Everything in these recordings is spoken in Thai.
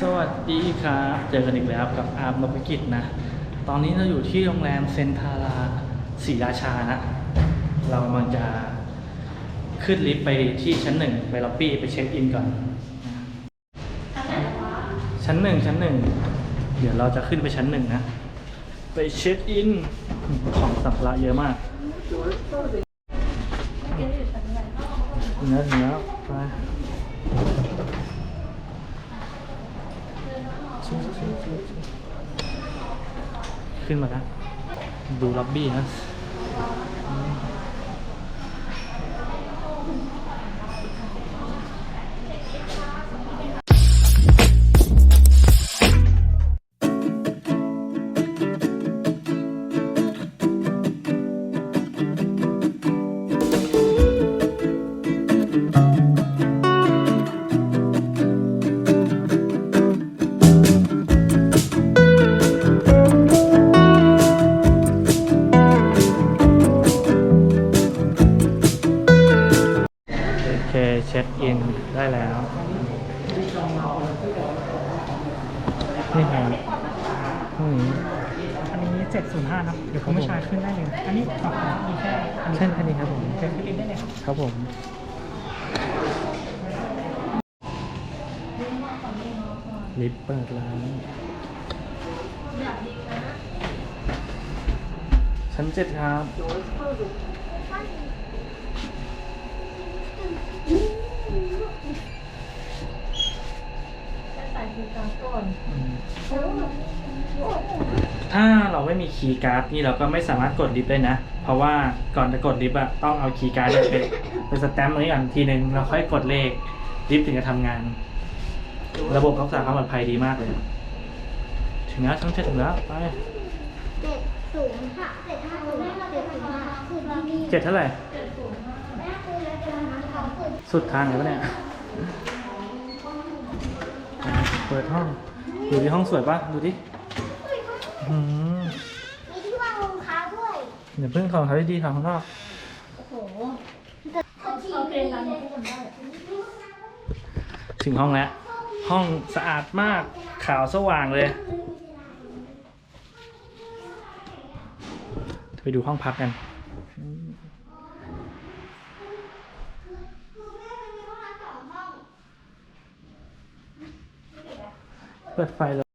สวัสดีครับ เจอกันอีกแล้วกับอาร์มนพกิจนะ ตอนนี้เราอยู่ที่โรงแรมเซนทาราศรีราชานะ เรากำลังจะขึ้นลิฟต์ไปที่ชั้นหนึ่งไปล็อบบี้ไปเช็คอินก่อน ชั้นหนึ่งชั้นหนึ่งเดี๋ยวเราจะขึ้นไปชั้นหนึ่งนะ ไปเช็คอินของสัมภาระเยอะมากถึงแล้วถึงแล้วไป ขึ้นมาแล้วดูล็อบบี้นะ 705เนาะเดี๋ยวผมไม่ชาขึ้นได้เลย อันนี้ขอบคุณมีแค่เช่นอันนี้ครับผมเดี๋ยวขึ้นได้เลยครับผมลิฟต์เปิดล้านชั้นเจ็ดครับ ถ้าเราไม่มีคีย์การ์ดนี่เราก็ไม่สามารถกดลิฟต์ได้นะ เพราะว่าก่อนจะกดลิฟต์อะต้องเอาคีย์การ์ดเนี่ยไปไปสแตมป์ตรงนี้ก่อนทีหนึ่งเราค่อยกดเลขลิฟต์ถึงจะทำงาน ระบบรักษาความปลอดภัยดีมากเลย ถึงแล้วชั้นเจ็ดถึงแล้วไปเจ็ดศูนย์ค่ะเจ็ดห้าศูนย์เจ็ดศูนย์ห้าคือที่นี่เจ็ดเท่าไหร่แม่คือแล้วจะมาทำคือสุดทางเลยวะเนี่ยอะ เปิดห้อง ดูที่ห้องสวยปะดูดิอื้อหือมีที่วางรองเท้าด้วยเดี๋ยวเพิ่งของเขาดีๆของข้างนอกเขาฉีดเลยถึงห้องแล้ว ห้องสะอาดมากขาวสว่างเลย ไปดูห้องพักกัน เปิดไฟเลย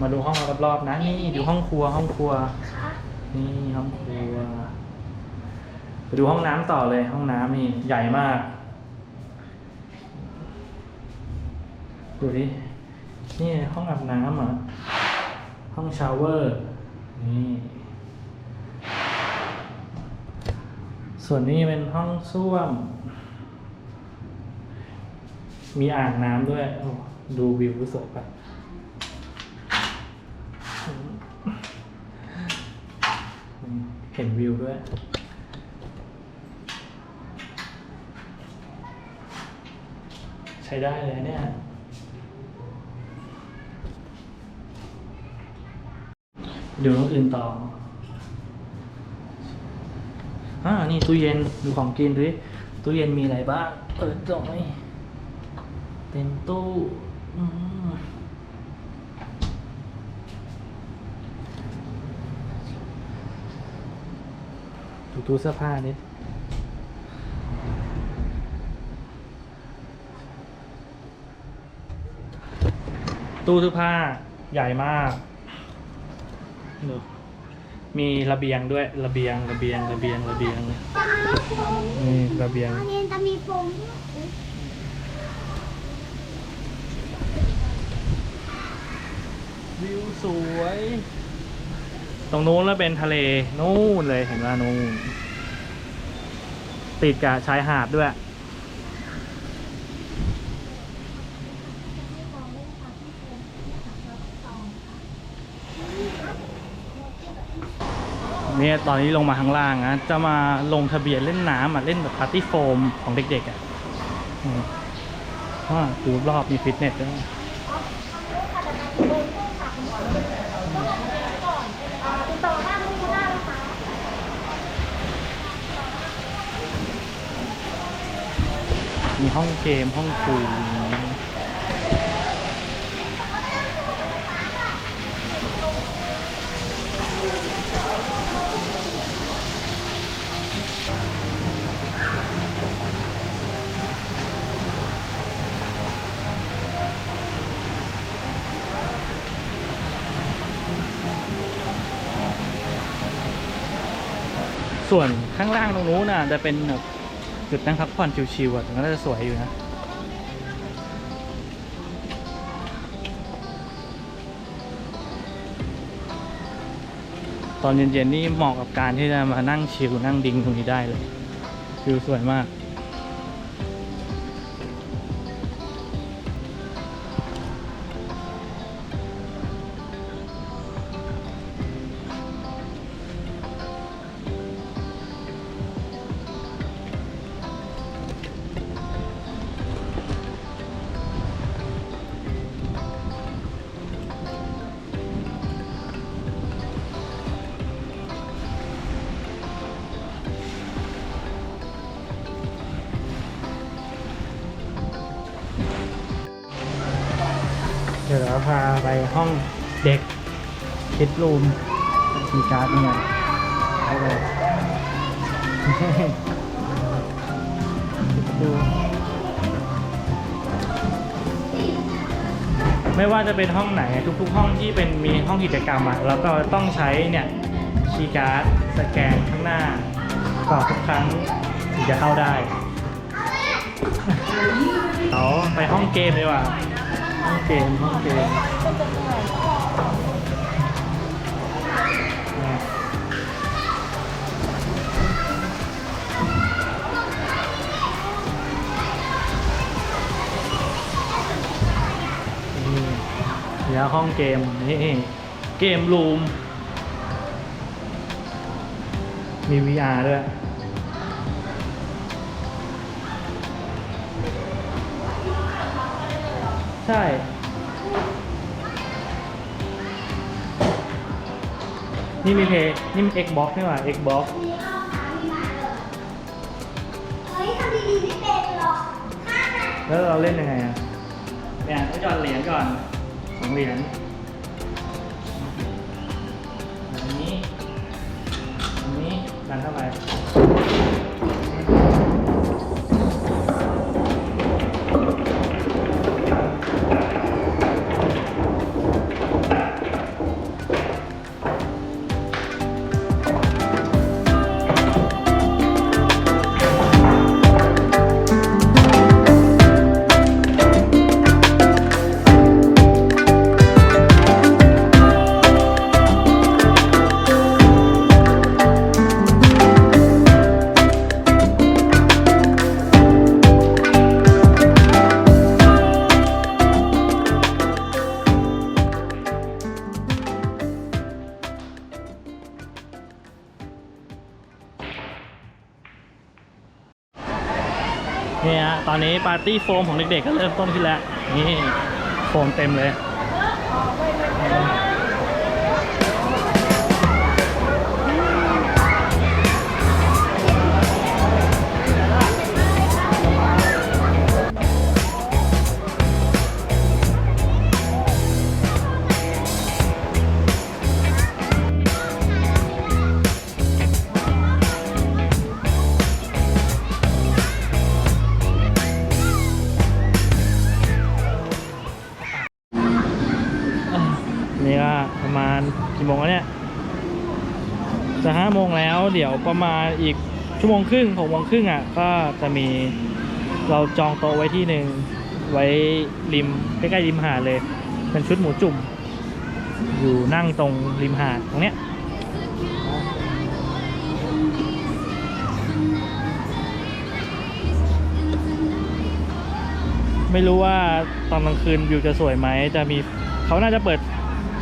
มาดูห้องรอบๆนะนี่ดูห้องครัวห้องครัว นี่ห้องครัวไปดูห้องน้ำต่อเลยห้องน้ำนี่ใหญ่มากดูดินี่ห้องอาบน้ำอะห้องชาวเวอร์นี่ส่วนนี้เป็นห้องส้วม มีอ่างน้ำด้วยโอ้ดูวิวสวยปะ ห็นวิวด้วย ใช้ได้เลยเนี่ยดูน้องอื่นต่ออ่านี่ตู้เย็นดูของกินดูตู้เย็นมีอะไรบ้าง เปิดหน่อยเป็นตู้ อืม ตู้เสื้อผ้านิดตู้เสื้อผ้าใหญ่มากดูมีระเบียงด้วยระเบียงระเบียงระเบียงระเบียงนี่ระเบียงตอนนี้จะมีโฟมวิวสวย ตรงนู้นแล้วเป็นทะเลนู่นเลยเห็นว่านู่นติดกับชายหาดด้วย เนี่ยตอนนี้ลงมาข้างล่างนะจะมาลงทะเบียนเล่นน้ำอะเล่นแบบปาร์ตี้โฟมของเด็กๆอะอืมอ่าดูรอบมีฟิตเนสด้วย มีห้องเกมห้องคุยส่วนข้างล่างตรงนู้นน่ะจะเป็นแบบ จุดนั่งพักผ่อนชิวๆอะมันก็จะสวยอยู่นะตอนเย็นๆนี่เหมาะกับการที่จะมานั่งชิลนั่งดิ้งตรงนี้ได้เลยวิวสวยมาก พาไปห้องเด็กคิดรูมมีการ์ดเนี่ยไปเลยดูไม่ว่าจะเป็นห้องไหนทุกๆ ห้องที่เป็นมีห้องกิจกรรมอะแล้วก็ต้องใช้เนี่ยคีย์การ์ดสแกนข้างหน้ากรอกทุกครั้งถึงจะเข้าได้เอาไปห้องเกมดีกว่า องเกมห้องเกมเนี่ยนี่เดี๋ยวห้องเกมนี่เกมรูมมี VR ด้วย ใช่ นี่มีเพย์นี่มี Xbox นี่หว่า Xbox เฮ้ยทำดีๆไม่เป็นหรอกข้าน่ะแล้วเราเล่นยังไงอะเนี่ยต้องหยอดเหรียญก่อนสองเหรียญอันนี้ อันนี้ดันเข้าไป ตี้โฟมของเด็กๆก็เริ่มต้นขึ้นแล้ว นี่ โฟมเต็มเลย ประมาณกี่โมงแล้วเนี่ย จะห้าโมงแล้วเดี๋ยวประมาณอีกชั่วโมงครึ่งหกโมงครึ่งอะก็จะมีเราจองโต๊ะไว้ที่หนึ่งไว้ริมใกล้ๆริมหาดเลย เป็นชุดหมูจุ่ม อยู่นั่งตรงริมหาดตรงเนี้ยไม่รู้ว่าตอนกลางคืนวิวจะสวยไหม จะมีเขาน่าจะเปิด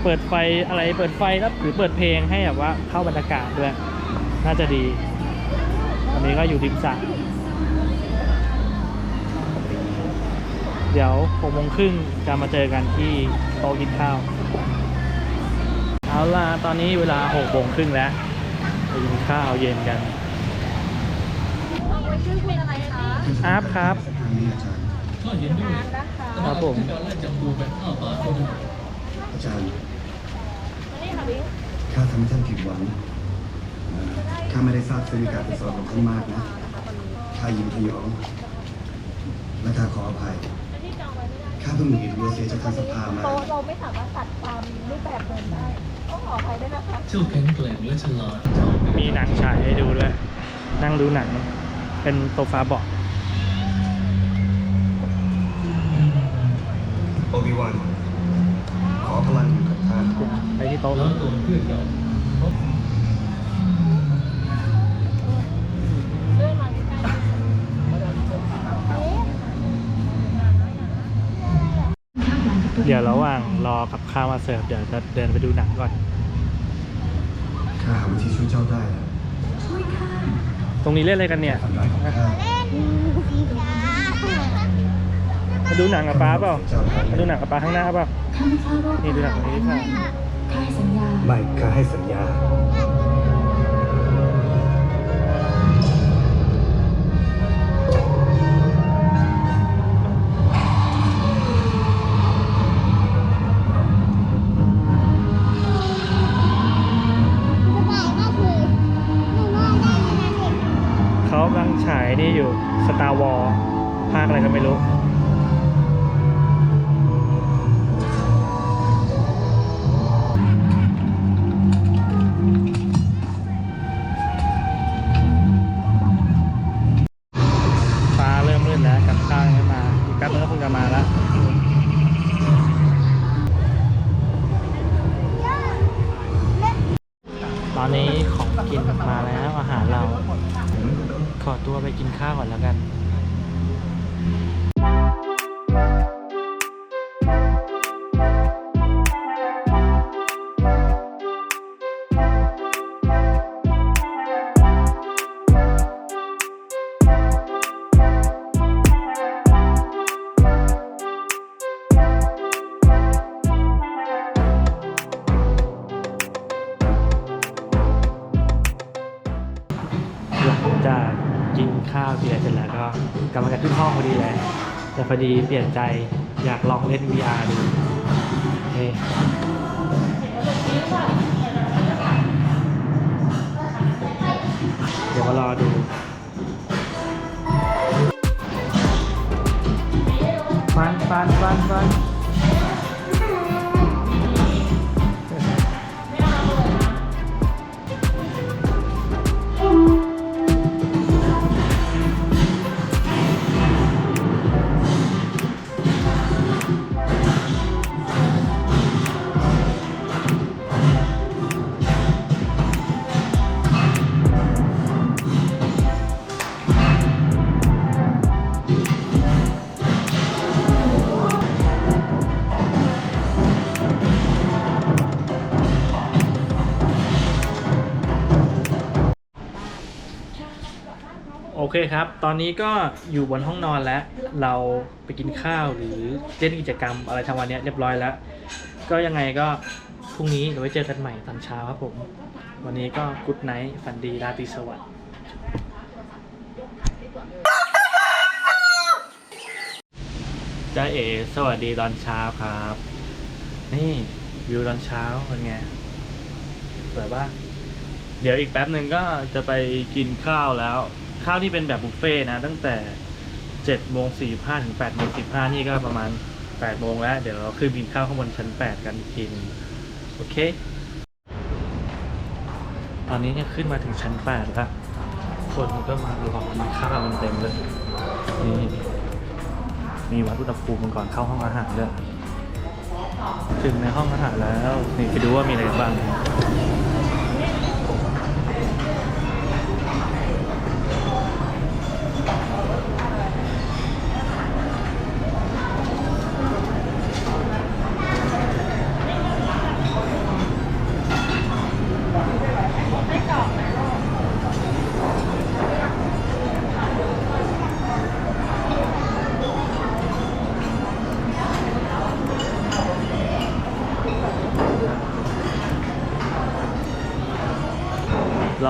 เปิดไฟอะไรเปิดไฟแล้วหรือเปิดเพลงให้แบบว่าเข้าบรรยากาศด้วย น่าจะดีตอนนี้ก็อยู่ริมสระเดี๋ยวหกโมงครึ่งจะมาเจอกันที่โต๊ะกินข้าว เอาล่ะ ตอนนี้เวลาหกโมงครึ่งแล้วไปกินข้าวเย็นกันชื่อเป็นอะไรคะอาร์ฟครับนะคะครับผมอาจารย์มานี่ค่ะบิ๊ก ข้าทำให้ท่านผิดหวังเอ่อข้าไม่ได้ทราบซึ้งในการเป็นสอนของท่านมากนะข้ายินพยองและข้าขออภัยอันที่จองไว้ไม่ได้ข้าเพิ่งหนีเรือเสียจากทางสภามาโต๊ะเราไม่สามารถตัดตามรูปแบบเดิมได้โอ้ขออภัยด้วยนะคะเจ้าแข็งแกร่งและฉลาดเจ้าเป็นมีหนังฉายให้ดูด้วย นั่งดูหนัง เป็นโซฟาเบาะโอบิวันขอพลัง โต๊ะแล้วตัวเพื่อนเราพบเลื่อนมาใกล้ๆเดี๋ยวระหว่างรอกับข้าวมาเสิร์ฟเดี๋ยวจะเดินไปดูหนังก่อน ข้าหาวิธีช่วยเจ้าได้แล้วตรงนี้เล่นอะไรกันเนี่ย ทำร้ายของข้าเล่นสีดามาดูหนังกับป้าเปล่ามาดูหนังกับป้าข้างหน้าเปล่านี่ดูหนังตรงนี้ค่ะ ไม่ข้าให้สัญญา ข้าวเบียร์เสร็จแล้วก็กำลังจะขึ้นห้องพอดีเลยแต่พอดีเปลี่ยนใจอยากลองเล่น VR ดูเฮ้เดี๋ยวมารอดูฟันฟันฟันฟัน เคครับ ตอนนี้ก็อยู่บนห้องนอนแล้ว เราไปกินข้าวหรือเล่นกิจกรรมอะไรทั้งวันเนี้ยเรียบร้อยแล้ว ก็ยังไงก็พรุ่งนี้เดี๋ยวไว้เจอกันใหม่ตอนเช้าครับผม วันนี้ก็กุ๊ดไนท์ฝันดีราตรีสวัสดิ์จ้าเอ๋สวัสดีตอนเช้าครับ นี่วิวตอนเช้าเป็นไงสวยปะเดี๋ยวอีกแป๊บหนึ่งก็จะไปกินข้าวแล้ว ข้าวที่เป็นแบบบุฟเฟ่ต์นะ ตั้งแต่เจ็ดโมงสี่ห้าถึงแปดโมงสิบห้านี่ก็ประมาณแปดโมงแล้ว เดี๋ยวเราขึ้นกินข้าวข้างบนชั้นแปดกันอีกทีนึงโอเค ตอนนี้เนี่ยขึ้นมาถึงชั้นแปดแล้วคนก็มารอกินข้าวมันเต็มเลย นี่มีวัดอุณหภูมิก่อนเข้าห้องอาหารด้วยถึงในห้องอาหารแล้ว นี่ไปดูว่ามีอะไรบ้าง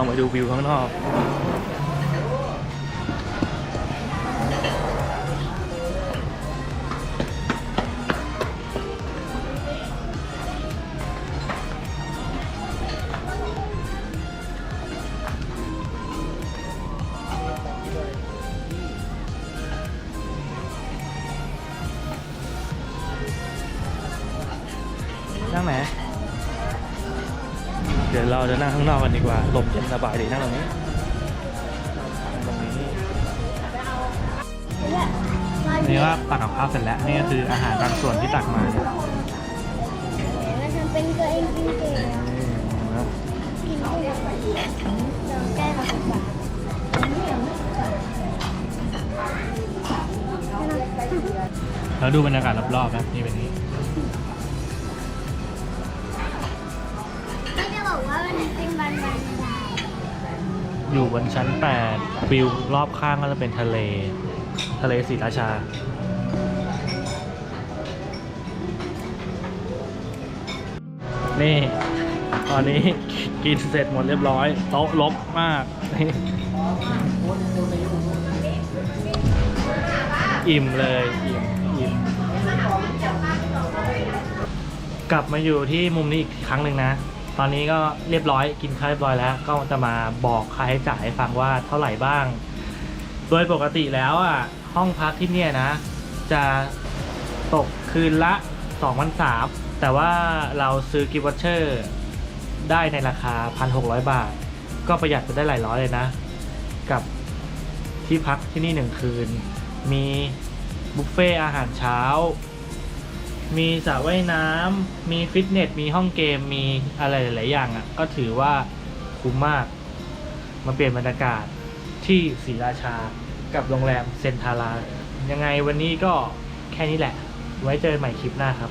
ลองไปดูวิวข้างนอก นั่งข้างนอกกันดีกว่าลมเย็นสบายดีนั่งตรงนี้ตรงนี้นี่ว่าตักกับข้าวเสร็จแล้วนี่ก็คืออาหารบางส่วนที่ตักมาเนี่ยมันทำเป็นตัวเองกินเก่งกินเก่งลองแก้กับปากแล้วดูบรรยากาศรอบๆนะนี่เป็นนี้ อยู่บนชั้น 8 วิวรอบข้างก็จะเป็นทะเล ทะเลศรีราชา นี่ ตอนนี้กินเสร็จหมดเรียบร้อย โต๊ะลบมาก อิ่มเลย อิ่มอิ่มกลับมาอยู่ที่มุมนี้อีกครั้งหนึ่งนะ ตอนนี้ก็เรียบร้อยกินข้าวเรียบร้อยแล้ว ก็จะมาบอกค่าใช้จ่ายให้ฟังว่าเท่าไหร่บ้าง โดยปกติแล้วอะห้องพักที่เนี่ยนะ จะตกคืนละ2 3 0 0แต่ว่าเราซื้อกิฟต์วอเชอร์ได้ในราคา 1,600 บาท ก็ประหยัดไปได้หลายร้อยเลยนะ กับที่พักที่นี่หนึ่งคืน มีบุฟเฟ่อาหารเช้า มีสระว่ายน้ำ มีฟิตเนส มีห้องเกม มีอะไรหลาย ๆ อย่างอะ ก็ถือว่าคุ้มมาก มาเปลี่ยนบรรยากาศที่ศรีราชา กับโรงแรมเซนทารา ยังไงวันนี้ก็แค่นี้แหละ ไว้เจอกันใหม่คลิปหน้าครับ